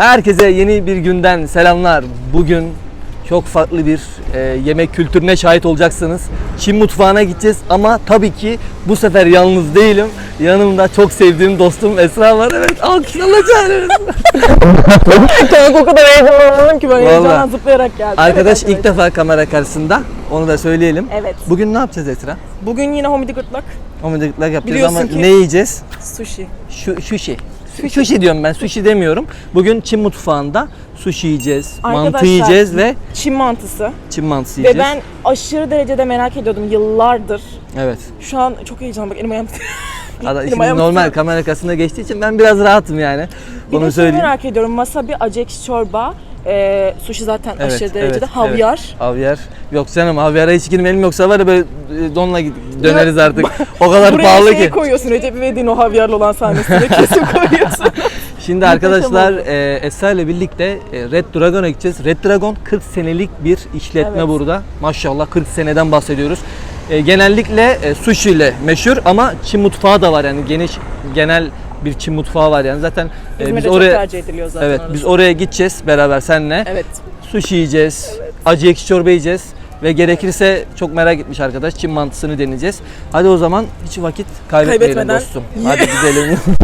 Herkese yeni bir günden selamlar. Bugün çok farklı bir e, yemek kültürüne şahit olacaksınız. Çin mutfağına gideceğiz ama tabii ki bu sefer yalnız değilim. Yanımda çok sevdiğim dostum Esra var. Evet alkışlanacağız. Kanka o kadar heyecanlandım ki ben Vallahi. heyecandan zıplayarak geldim. Arkadaş Evet ilk defa kamera karşısında. Onu da söyleyelim. Evet. Bugün ne yapacağız Esra? Bugün yine homidi gırtlak Omurilikler yapacağız Biliyorsun ama ki- ne yiyeceğiz? sushi. Şu, sushi. Sushi diyorum ben, sushi demiyorum. Bugün Çin mutfağında sushi yiyeceğiz, mantı Arkadaşlar- yiyeceğiz ve Çin mantısı. Çin mantısı Ve yiyeceğiz. ben aşırı derecede merak ediyordum yıllardır. Evet. Şu an çok heyecanlı bak elim ayağım. Ada, Elim şimdi ayağım normal kamera karşısında geçtiği için ben biraz rahatım yani. Bir Onu de şey söyleyeyim. merak ediyorum. Wasabi, acek çorba, e, sushi zaten Evet, aşırı evet, derecede. evet. Havyar. Havyar. Yok canım havyara hiç girmeyelim yoksa var ya böyle e, donla döneriz artık. O kadar Buraya pahalı şeyi ki. koyuyorsun Recep İvedik'in o havyarlı olan sahnesine kesin koyuyorsun. Şimdi arkadaşlar e, Esra ile birlikte e, Red Dragon'a gideceğiz. Red Dragon 40 senelik bir işletme Evet. burada. Maşallah 40 seneden bahsediyoruz. E, genellikle e, sushi ile meşhur ama Çin mutfağı da var yani geniş genel bir Çin mutfağı var yani zaten e, İzmir'de biz çok oraya tercih ediliyor zaten Evet orası. biz oraya gideceğiz beraber seninle. Evet. Sushi yiyeceğiz. Acı ekşi çorba yiyeceğiz. Ve gerekirse çok merak etmiş arkadaş Çin mantısını deneyeceğiz. Hadi o zaman hiç vakit kaybetmeyelim Kaybetmeden dostum. Hadi gidelim.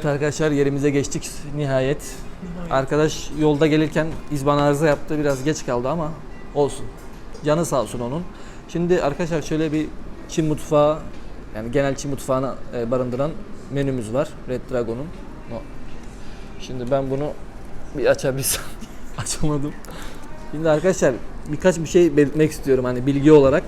Evet arkadaşlar yerimize geçtik nihayet. Arkadaş yolda gelirken izban arıza yaptı. Biraz geç kaldı ama olsun. Canı sağ olsun onun. Şimdi arkadaşlar şöyle bir Çin mutfağı yani genel Çin mutfağını e, barındıran menümüz var. Red Dragon'un. Şimdi ben bunu bir açabilsem. Açamadım. Şimdi arkadaşlar birkaç bir şey belirtmek istiyorum hani bilgi olarak.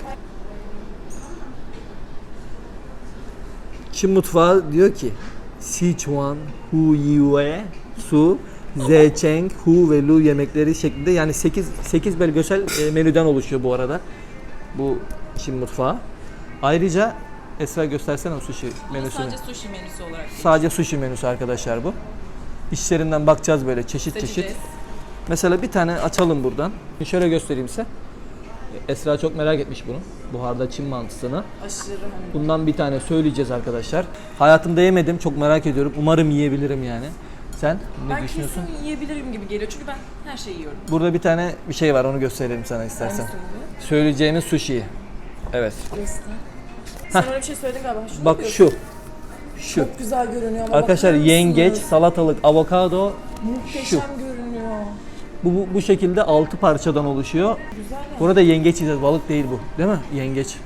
Çin mutfağı diyor ki Sichuan, Hu Yue, Su, Zecheng, Hu ve Lu yemekleri şeklinde yani 8 8 bölgesel e, menüden oluşuyor bu arada. Bu Çin mutfağı. Ayrıca Esra göstersene o sushi menüsünü. Sadece sushi menüsü olarak Sadece sushi menüsü arkadaşlar bu. İşlerinden bakacağız böyle çeşit çeşit. seçeceğiz. Mesela bir tane açalım buradan. Şöyle göstereyim size. Esra çok merak etmiş bunu. Buharda Çin mantısını. Aşırı Bundan bir tane söyleyeceğiz arkadaşlar. Hayatımda yemedim. Çok merak ediyorum. Umarım yiyebilirim yani. Sen ne ben düşünüyorsun? kesin yiyebilirim gibi geliyor çünkü ben her şeyi yiyorum. Burada bir tane bir şey var. Onu gösterelim sana istersen. Söyleyeceğimiz sushi. Evet. Sen öyle bir şey söyledin galiba. Şunu Bak şu. Şu. Çok güzel görünüyor ama Arkadaşlar yengeç, salatalık, avokado Muhteşem şu. görünüyor. Bu, bu, bu şekilde 6 parçadan oluşuyor. Güzel ya. Burada yengeç yiyeceğiz. Balık değil bu. Değil mi? Yengeç.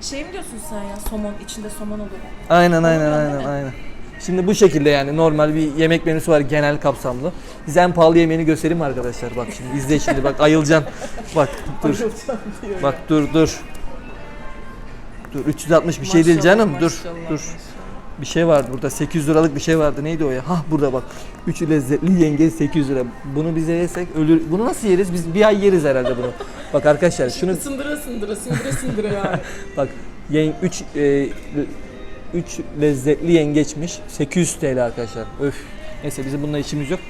Şey mi diyorsun sen ya somon içinde somon olur. Aynen aynen Oluyor, aynen aynen. Şimdi bu şekilde yani normal bir yemek menüsü var genel kapsamlı. Size en pahalı yemeğini göstereyim mi arkadaşlar? Bak şimdi izle şimdi bak ayılacaksın. Bak dur. Bak dur dur. Dur 360 bir şey değil Maşallah, canım. Dur maşallah, dur. Bir şey vardı burada 800 liralık bir şey vardı. Neydi o ya? Hah burada bak. Üçü lezzetli yengeç 800 lira. Bunu bize yesek ölür. Bunu nasıl yeriz? Biz bir ay yeriz herhalde bunu. Bak arkadaşlar şunu Sındıra sındıra sındıra sındıra yani. Bak yen 3 3 lezzetli yengeçmiş. 800 TL arkadaşlar. Öf. Neyse bizim bununla işimiz yok.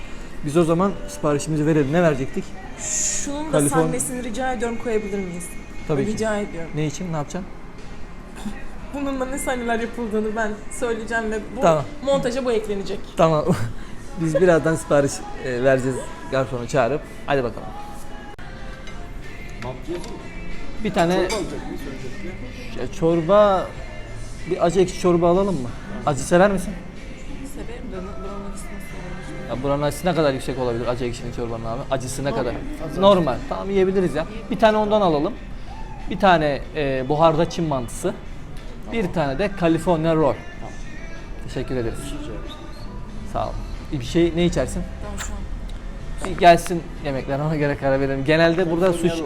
Biz o zaman siparişimizi verelim. Ne verecektik? Şunun da Kaliforn- sahnesini rica ediyorum koyabilir miyiz? Tabii ki. Rica ediyorum. Ne için? Ne yapacaksın? Bununla ne sahneler yapıldığını ben söyleyeceğim ve bu Tamam. montaja bu eklenecek. Tamam. Biz birazdan sipariş e, vereceğiz garsonu çağırıp. Hadi bakalım. Bir tane Ya çorba bir acı ekşi çorba alalım mı? Acı sever misin? Severim de buranın acısını severim. Ya buranın acısı ne kadar yüksek olabilir acı ekşinin çorbanın abi? Acısı ne kadar? Normal. Tamam yiyebiliriz ya. Bir tane ondan alalım. Bir tane e, buharda Çin mantısı. Bir tane de California roll. Teşekkür ederiz. Sağ ol. Bir şey ne içersin? Ben şu an Bir gelsin yemekler ona göre karar verelim. Genelde burada sushi...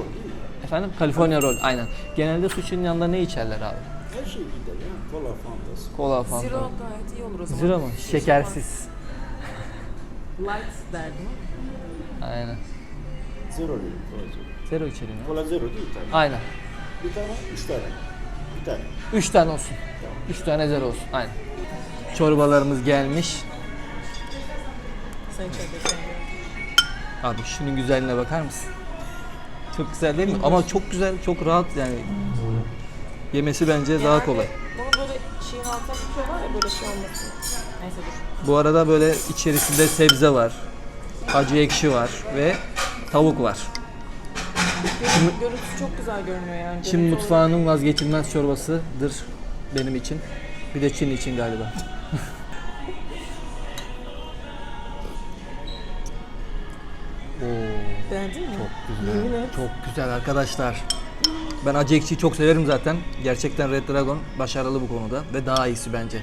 Efendim? California roll. Aynen. Genelde sushi'nin yanında ne içerler abi? Her şey gider ya. Kola, fantası. Kola falan. zero gayet iyi olur o zaman. Zero mu? Şekersiz. Light derdim. Aynen. Zero değil. Kola zero. Zero içelim ya. Kola zero değil tabii. Aynen. Bir tane, üç tane. Tane. Üç tane olsun. Üç tane zero olsun. Aynen. çorbalarımız gelmiş. Sen gel. Abi şunun güzelliğine bakar mısın? Çok güzel değil mi? Ama çok güzel, çok rahat yani. Yemesi bence daha kolay. Bunu böyle şeyin altına tutuyorlar ya böyle şey olmasın. Neyse dur. Bu arada böyle içerisinde sebze var, acı ekşi var ve tavuk var. Görüntü, görüntüsü çok güzel görünüyor yani. Şimdi Görüntü mutfağının vazgeçilmez çorbasıdır benim için. Bir de Çin için galiba. Oo, Beğendin mi? çok güzel. Et. Çok güzel arkadaşlar. Ben acı ekşiyi çok severim zaten. Gerçekten Red Dragon başarılı bu konuda ve daha iyisi bence.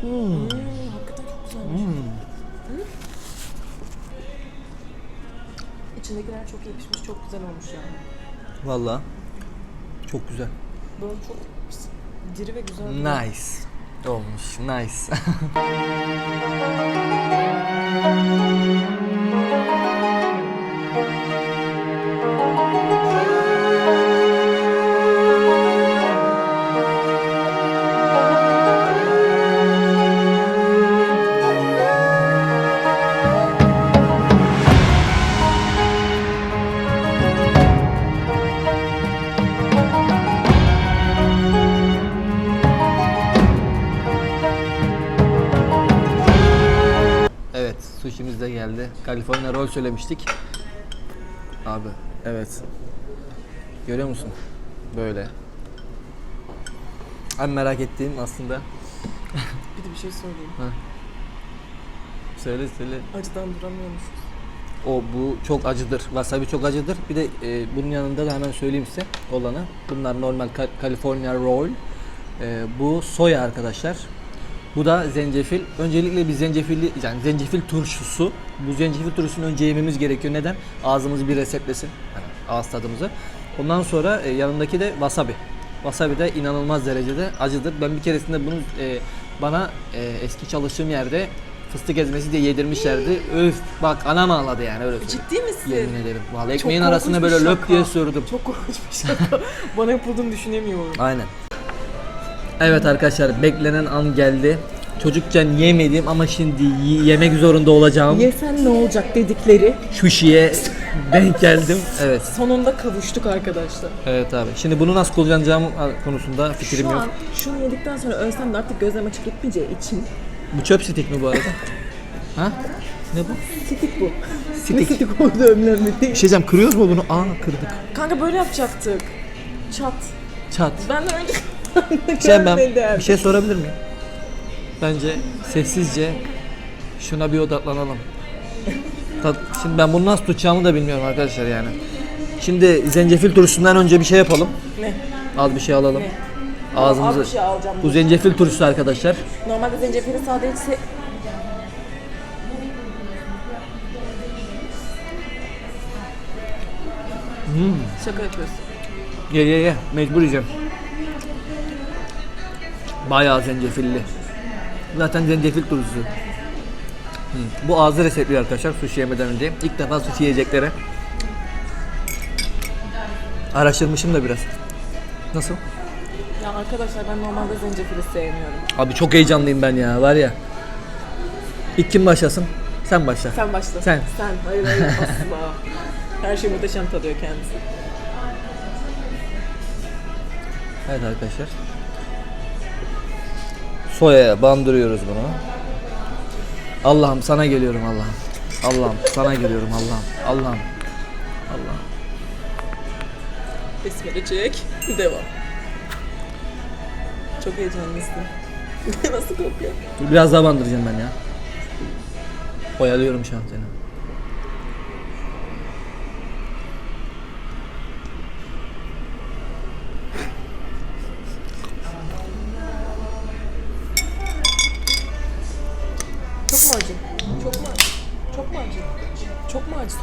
Hmm, hakikaten çok güzelmiş. Hmm. İçindekiler çok pişmiş, çok güzel olmuş yani. Valla çok güzel. Böyle çok diri ve güzel. Nice. Olmuş. Nice. de geldi. California roll söylemiştik. Abi, evet. Görüyor musun? Böyle. En merak ettiğim aslında. Bir de bir şey söyleyeyim. Söyle söyle. Acıdan duramıyormuşuz. O bu çok acıdır. Wasabi çok acıdır. Bir de e, bunun yanında da hemen söyleyeyim size olanı. Bunlar normal Ka- California roll. E, bu soya arkadaşlar. Bu da zencefil. Öncelikle bir zencefilli yani zencefil turşusu. Bu zencefil turşusunu önce yememiz gerekiyor. Neden? Ağzımızı bir resetlesin. Yani ağız tadımızı. Ondan sonra e, yanındaki de wasabi. Wasabi de inanılmaz derecede acıdır. Ben bir keresinde bunu e, bana e, eski çalıştığım yerde fıstık ezmesi diye yedirmişlerdi. Öf bak anam ağladı yani öyle söyleyeyim. Ciddi misin? Yemin ederim. Vallahi Çok ekmeğin korkunç arasına bir böyle löp şaka. diye sürdüm. Çok korkunç bir şaka. Bana yapıldığını düşünemiyorum. Aynen. Evet arkadaşlar beklenen an geldi. Çocukken yemedim ama şimdi y- yemek zorunda olacağım. Yesen ne olacak dedikleri. Sushi'ye denk geldim. Evet. Sonunda kavuştuk arkadaşlar. Evet abi. Şimdi bunu nasıl kullanacağım konusunda fikrim Şu yok. an şunu yedikten sonra ölsem de artık gözlem açık gitmeyeceği için Bu çöp stick mi bu arada? ha? Ne bu? sitik bu. Stick. Ne sitik olduğu önemli değil. Bir şey diyeceğim kırıyoruz mu bunu? Aa kırdık. Kanka böyle yapacaktık. Çat. Çat. Benden önce Şey ben bir şey sorabilir miyim? Bence sessizce şuna bir odaklanalım. Tat- Şimdi ben bunu nasıl tutacağımı da bilmiyorum arkadaşlar yani. Şimdi zencefil turşusundan önce bir şey yapalım. Ne? Az bir şey alalım. Ne? Ağzımızı. Az bir şey alacağım. Bu zencefil turşusu arkadaşlar. Normalde zencefili sade içse... Şaka yapıyorsun. Ye ye ye. Mecbur yiyeceğim. Bayağı zencefilli. Zaten zencefil turşusu. Hı. Bu ağzı resetliyor arkadaşlar sushi yemeden önce. İlk defa sushi yiyeceklere. Araştırmışım da biraz. Nasıl? Ya arkadaşlar ben normalde zencefili sevmiyorum. Abi çok heyecanlıyım ben ya var ya. İlk kim başlasın? Sen başla. Sen başla. Sen. Sen. Hayır hayır asla. Her şey muhteşem tadıyor kendisi. Evet arkadaşlar. Soyaya bandırıyoruz bunu. Allah'ım sana geliyorum Allah'ım. Allah'ım sana geliyorum Allah'ım. Allah'ım. Allah'ım. Besmele çek. Devam. Çok heyecanlısın. Nasıl kokuyor? Dur, Biraz daha bandıracağım ben ya. Oyalıyorum şu an seni.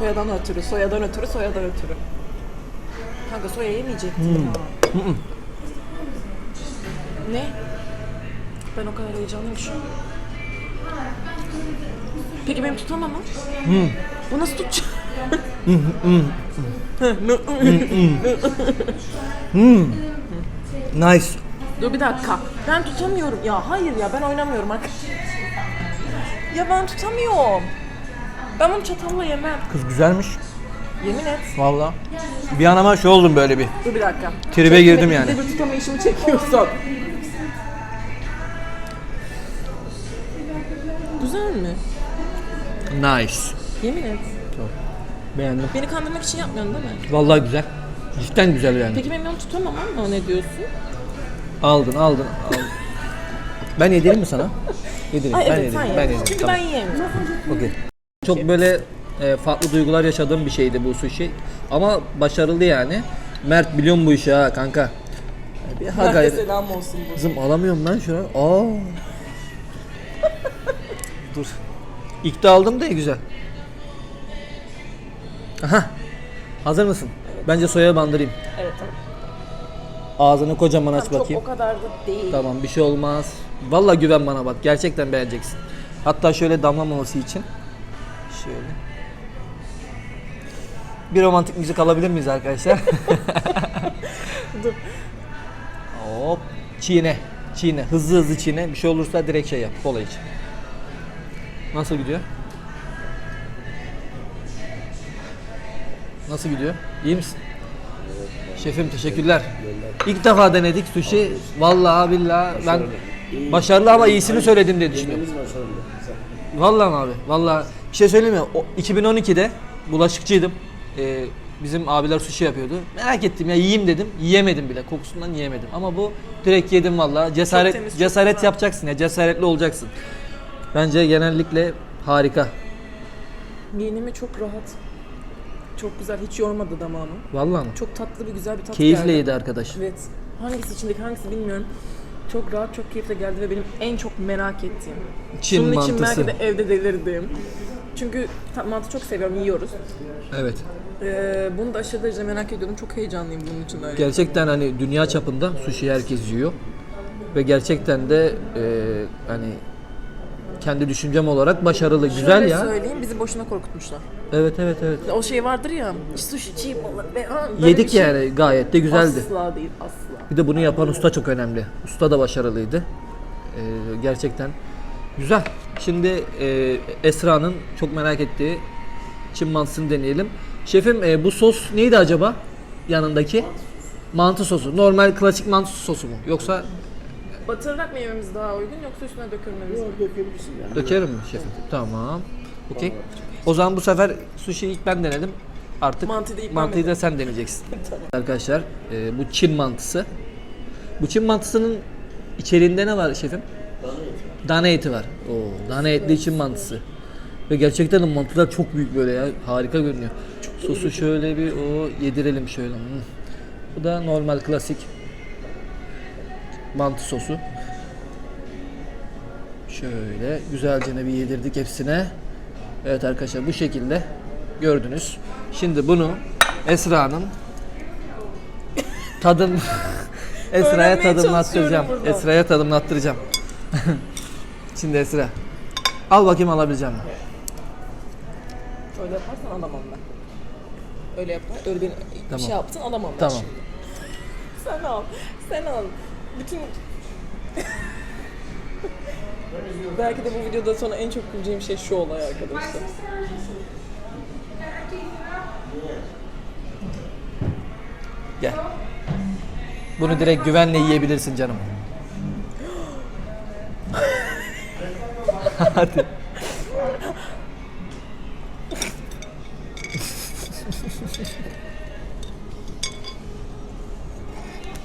Soyadan ötürü, soyadan ötürü, soyadan ötürü. Kanka soya yemeyecektin ya. Ne? Ben o kadar heyecanlıyım şu an. Peki benim tutamamam? Bu nasıl tutacak? Nice. Dur bir dakika. Ben tutamıyorum. Ya hayır ya ben oynamıyorum arkadaşlar. Ya ben tutamıyorum. Ben bunu çatalla yemem. Kız güzelmiş. Yemin et. Valla. Bir an ama şey oldum böyle bir. Dur bir dakika. Tribe girdim yani. Bir de bir tutamayışımı çekiyorsan. Güzel mi? Nice. Yemin et. Beğendim. Beni kandırmak için yapmıyorsun değil mi? Vallahi güzel. Cidden güzel yani. Peki benim onu tutamam ama ne diyorsun? Aldın, aldın, aldın. ben yedireyim mi sana? Yedireyim. Ay ben evet yedireyim. ben ye. yedireyim. Çünkü tamam. ben yiyemiyorum. Okey. Çok böyle e, farklı duygular yaşadığım bir şeydi bu sushi. Ama başarılı yani. Mert biliyorum bu işi ha kanka. Bir ha Herkese gayret. selam olsun bu. Kızım alamıyorum lan şu an. Aa. Dur. İlk de aldım da güzel. Aha. Hazır mısın? Bence soya bandırayım. Evet tamam. Ağzını kocaman aç Çok bakayım. o kadar da değil. Tamam bir şey olmaz. Vallahi güven bana bak. Gerçekten beğeneceksin. Hatta şöyle damlamaması için. Şöyle. Bir romantik müzik alabilir miyiz arkadaşlar? Dur. Hop. Çiğne. Çiğne. Hızlı hızlı çiğne. Bir şey olursa direkt şey yap. Kola iç. Nasıl gidiyor? Nasıl gidiyor? İyi misin? Şefim teşekkürler. İlk defa denedik sushi. Vallahi billahi ben başarılı ama iyisini söyledim diye düşünüyorum. Vallahi abi. Vallahi bir şey söyleyeyim mi? O, 2012'de bulaşıkçıydım. Ee, bizim abiler sushi yapıyordu. Merak ettim ya yiyeyim dedim. Yiyemedim bile. Kokusundan yiyemedim. Ama bu direkt yedim vallahi. Cesaret temiz, çok cesaret güzel. yapacaksın ya. Cesaretli olacaksın. Bence genellikle harika. Yenimi çok rahat. Çok güzel. Hiç yormadı damağımı. Vallahi mi? Çok tatlı bir güzel bir tat Keyifle geldi. yedi arkadaş. Evet. Hangisi içindeki hangisi bilmiyorum. Çok rahat, çok keyifle geldi ve benim en çok merak ettiğim. Çin için mantısı. belki de evde delirdim. Çünkü ta- mantı çok seviyorum, yiyoruz. Evet. Ee, bunu da aşırı derecede merak ediyordum. Çok heyecanlıyım bunun için. de. Gerçekten hani dünya çapında sushi herkes yiyor. Ve gerçekten de e, hani kendi düşüncem olarak başarılı, güzel Şöyle ya. söyleyeyim, bizi boşuna korkutmuşlar. Evet evet evet. O şey vardır ya, sushi çiğ balık ve ha, böyle Yedik şey. yani gayet de güzeldi. Asla değil, asla. Bir de bunu yapan usta çok önemli. Usta da başarılıydı. Ee, gerçekten güzel. Şimdi e, Esra'nın çok merak ettiği Çin mantısını deneyelim. Şefim e, bu sos neydi acaba? Yanındaki? Mantı sosu. Normal klasik mantı sosu mu? Yoksa Batırarak mı yememiz daha uygun yoksa üstüne dökülmemiz mi? Yok dökebilirsin yani. dökerim mi şefim? Tamam. Okey. O zaman bu sefer sushi'yi ilk ben denedim. Artık Mantıyı da mantıyı da sen deneyeceksin. Arkadaşlar e, bu Çin mantısı. Bu Çin mantısının içeriğinde ne var şefim? Dana eti var. Oo, dana etli Çin mantısı. Ve gerçekten de mantılar çok büyük böyle ya. Harika görünüyor. Sosu şöyle bir o yedirelim şöyle. Hmm. Bu da normal klasik mantı sosu. Şöyle güzelce bir yedirdik hepsine. Evet arkadaşlar bu şekilde gördünüz. Şimdi bunu Esra'nın tadım Esra'ya Öğrenmeye tadımlattıracağım. çalışıyorum burada. Esra'ya tadımlattıracağım. Şimdi Esra. Al bakayım alabileceğim mi? Öyle yaparsan alamam ben. Öyle yapar, öyle bir Tamam. şey yaptın alamam ben Tamam. şimdi. Sen al, sen al. Bütün... Belki de bu videoda sonra en çok güleceğim şey şu olay arkadaşlar. Gel. Bunu direkt güvenle yiyebilirsin canım. Hadi.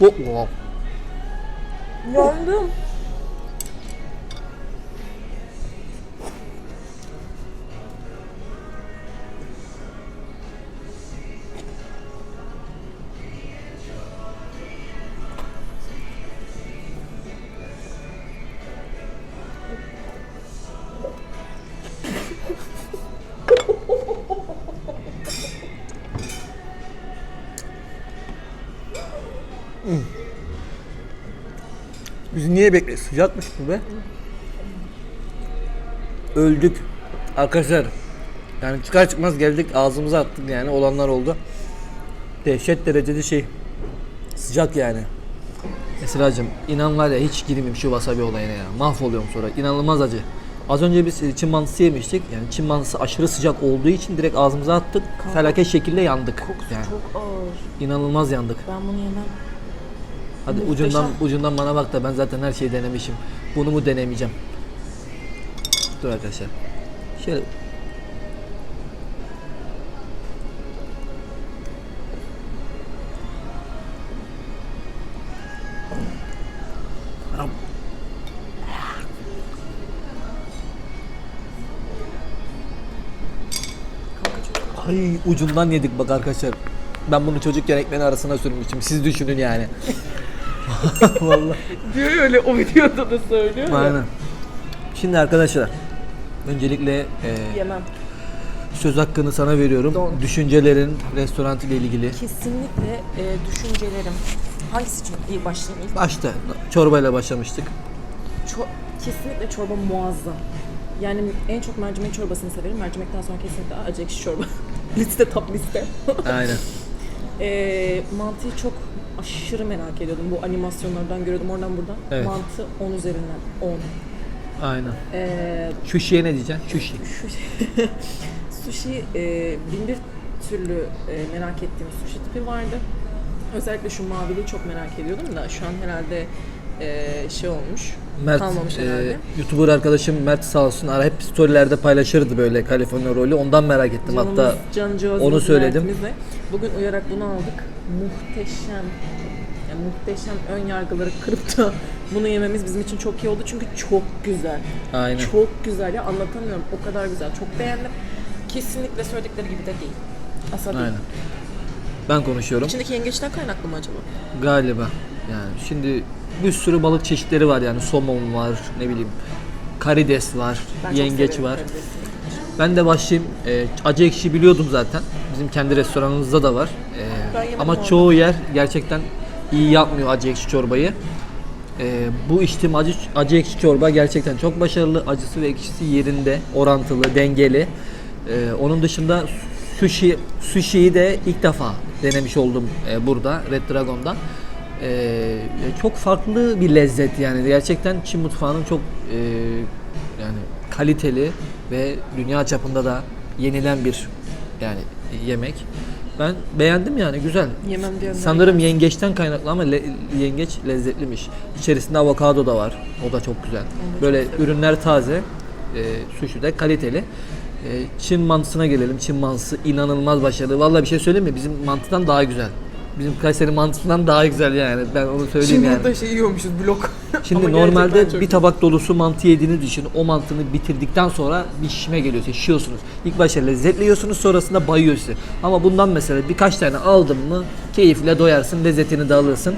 Oh, wow. Yandım. Niye bekliyoruz? Sıcakmış bu be. Öldük. Arkadaşlar. Yani çıkar çıkmaz geldik ağzımıza attık yani olanlar oldu. Dehşet derecede şey. Sıcak yani. Esra'cığım inan var ya hiç girmeyeyim şu wasabi olayına ya. Mahvoluyorum sonra. İnanılmaz acı. Az önce biz e, Çin mantısı yemiştik. Yani Çin mantısı aşırı sıcak olduğu için direkt ağzımıza attık. Felaket şekilde yandık. Kokusu Yani çok ağır. inanılmaz yandık. Ben bunu yemem. Hadi Muhteşem. ucundan ucundan bana bak da ben zaten her şeyi denemişim. Bunu mu denemeyeceğim? Dur arkadaşlar. Şöyle. Ay ucundan yedik bak arkadaşlar. Ben bunu çocukken ekmeğin arasına sürmüştüm. Siz düşünün yani. Vallahi. Diyor ya öyle o videoda da söylüyor ya. Aynen. Şimdi arkadaşlar öncelikle e, Yemem. söz hakkını sana veriyorum. Doğru. Düşüncelerin restoran ile ilgili. Kesinlikle e, düşüncelerim. Hangisi için iyi başlayayım ilk? Başta çorbayla başlamıştık. Ço- kesinlikle çorba muazzam. Yani en çok mercimek çorbasını severim. Mercimekten sonra kesinlikle acı ekşi çorba. liste top liste. Aynen. Ee, mantıyı çok aşırı merak ediyordum. Bu animasyonlardan görüyordum oradan buradan. Evet. Mantı 10 üzerinden 10. Aynen. Ee, Şuşiye ne diyeceksin? Şuşi. sushi e, bin bir türlü e, merak ettiğim sushi tipi vardı. Özellikle şu maviliği çok merak ediyordum da şu an herhalde e, şey olmuş. Mert, kalmamış e, herhalde. YouTuber arkadaşım Mert sağ olsun ara hep storylerde paylaşırdı böyle Kaliforniya rolü. Ondan merak ettim Canımız, hatta. cancağız onu söyledim. Mert'imizle Bugün uyarak bunu aldık. Muhteşem. Yani muhteşem ön yargıları kırıp da bunu yememiz bizim için çok iyi oldu. Çünkü çok güzel. Aynen. Çok güzel ya anlatamıyorum. O kadar güzel. Çok beğendim. Kesinlikle söyledikleri gibi de değil. Asla değil. Aynen. Ben konuşuyorum. İçindeki yengeçten kaynaklı mı acaba? Galiba. Yani şimdi bir sürü balık çeşitleri var yani somon var, ne bileyim karides var, Ben yengeç var. karidesi. Ben de başlayayım. Ee, acı ekşi biliyordum zaten. Bizim kendi restoranımızda da var. Ee, ama çoğu yer gerçekten iyi yapmıyor acı ekşi çorbayı. Ee, bu içtiğim acı, acı ekşi çorba gerçekten çok başarılı. Acısı ve ekşisi yerinde, orantılı, dengeli. Ee, onun dışında sushi, sushi'yi de ilk defa denemiş oldum e, burada Red Dragon'da. Ee, çok farklı bir lezzet yani gerçekten Çin mutfağının çok e, yani kaliteli ve dünya çapında da yenilen bir yani yemek. Ben beğendim yani güzel. Yemem diyenlere Sanırım yengeçten kaynaklı ama le- yengeç lezzetliymiş. İçerisinde avokado da var. O da çok güzel. Böyle ürünler taze. E, sushi de kaliteli. E, Çin mantısına gelelim. Çin mantısı inanılmaz başarılı. Vallahi bir şey söyleyeyim mi? Bizim mantıdan daha güzel. Bizim Kayseri mantısından daha güzel yani. Ben onu söyleyeyim Şimdi yani. burada şey yiyormuşuz blok. Şimdi Ama normalde gerçekten bir tabak dolusu mantı yediğini düşün. O mantını bitirdikten sonra bir şişme geliyor. Siz şişiyorsunuz. İlk başta lezzetli yiyorsunuz sonrasında bayıyor sizi. Ama bundan mesela birkaç tane aldın mı keyifle doyarsın. Lezzetini de alırsın.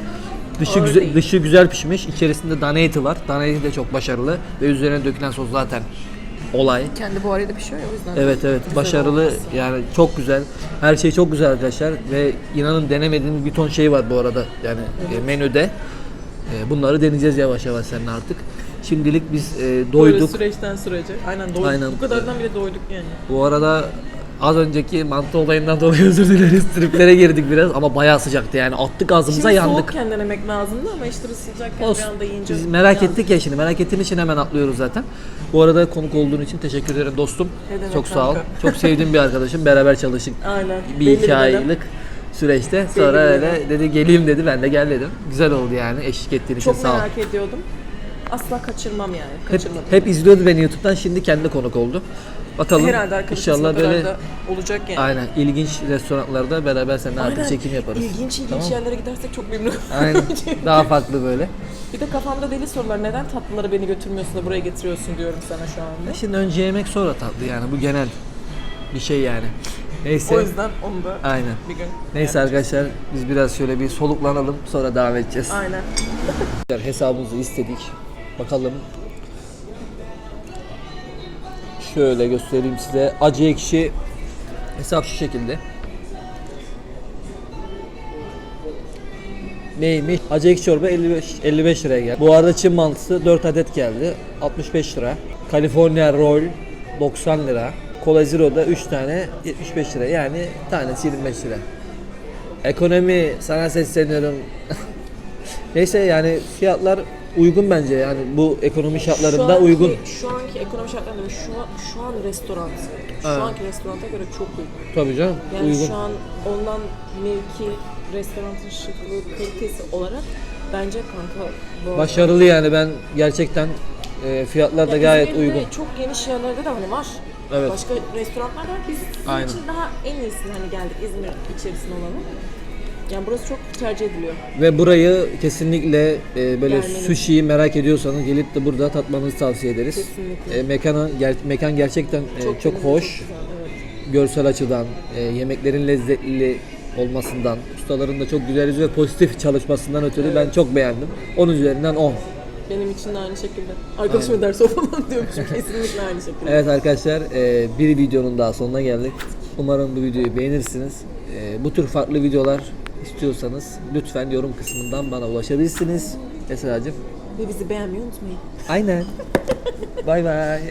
Dışı Ağır güzel, değil. dışı güzel pişmiş. İçerisinde dana eti var. Dana eti de çok başarılı ve üzerine dökülen sos zaten olay. Kendi buharıyla pişiyor ya o yüzden. Evet evet Güzel başarılı olmaz. yani çok güzel. Her şey çok güzel arkadaşlar ve inanın denemediğim bir ton şey var bu arada yani e, menüde. E, bunları deneyeceğiz yavaş yavaş seninle artık. Şimdilik biz e, Böyle doyduk. süreçten sürece. Aynen doyduk. Aynen. Bu kadardan bile doyduk yani. Bu arada az önceki mantı olayından dolayı özür dileriz. Triplere girdik biraz ama bayağı sıcaktı yani attık ağzımıza Şimdi yandık. soğukken denemek lazımdı ama işte sıcakken Olsun. bir anda yiyince Biz merak yandık. ettik ya şimdi. Merak ettiğin için hemen atlıyoruz zaten. Bu arada konuk olduğun için teşekkür ederim dostum. Ne demek Çok sağ ol. kanka. Çok sevdiğim bir arkadaşım. Beraber çalıştık Aynen. bir Belli iki aylık süreçte. Sonra bir öyle dedi geleyim dedi. Ben de gel dedim. Güzel oldu yani. Eşlik ettiğin için Çok sağ ol. merak ediyordum. Asla kaçırmam yani. Hep, Kaçırmadım. hep izliyordu beni YouTube'dan. Şimdi kendi konuk oldu. Bakalım Herhalde inşallah böyle da olacak yani. aynen ilginç restoranlarda beraber seninle artık Aynen. çekim yaparız. İlginç ilginç Tamam. yerlere gidersek çok memnun Aynen. Daha farklı böyle. Bir de kafamda deli sorular. Neden tatlıları beni götürmüyorsun da buraya getiriyorsun diyorum sana şu anda. Şimdi önce yemek sonra tatlı yani bu genel bir şey yani. Neyse. O yüzden onu da Aynen. bir gün. Neyse arkadaşlar biz biraz şöyle bir soluklanalım sonra devam edeceğiz. Aynen. Hesabımızı istedik. Bakalım. Şöyle göstereyim size. Acı ekşi hesap şu şekilde. Neymiş? Acı ekşi çorba 55, 55 liraya geldi. Bu arada Çin mantısı 4 adet geldi. 65 lira. California roll 90 lira. Cola Zero'da 3 tane 75 lira. Yani tanesi 25 lira. Ekonomi sana sesleniyorum. Neyse yani fiyatlar uygun bence yani bu ekonomi şartlarında anki- uygun. Şu anki ekonomi şartlarında şu an, şu an restoran. Şu Evet. anki restoranta göre çok uygun. Tabii canım Yani uygun. şu an ondan mevki, restoranın şıklığı, kalitesi olarak bence kanka bu Başarılı yani ben gerçekten e, fiyatlar da Ya gayet uygun. Çok geniş yerlerde de hani var. Evet. Başka restoranlar var. Biz sizin Aynen. için daha en iyisini hani geldik İzmir içerisinde olanı. Yani burası çok tercih ediliyor. Ve burayı kesinlikle e, böyle sushi'yi merak ediyorsanız gelip de burada tatmanızı tavsiye ederiz. Kesinlikle. E, mekanı, ger- mekan gerçekten e, çok, temiz hoş. Çok güzel, evet. Görsel açıdan, e, yemeklerin lezzetli olmasından, ustaların da çok güzel yüzü ve pozitif çalışmasından ötürü ben çok beğendim. 10 üzerinden 10. Benim için de aynı şekilde. Arkadaşıma ders o falan diyormuşum. Kesinlikle aynı şekilde. Evet arkadaşlar e, bir videonun daha sonuna geldik. Umarım bu videoyu beğenirsiniz. E, bu tür farklı videolar istiyorsanız lütfen yorum kısmından bana ulaşabilirsiniz. Esra'cığım. Ve bizi beğenmeyi unutmayın. Aynen. bay bay.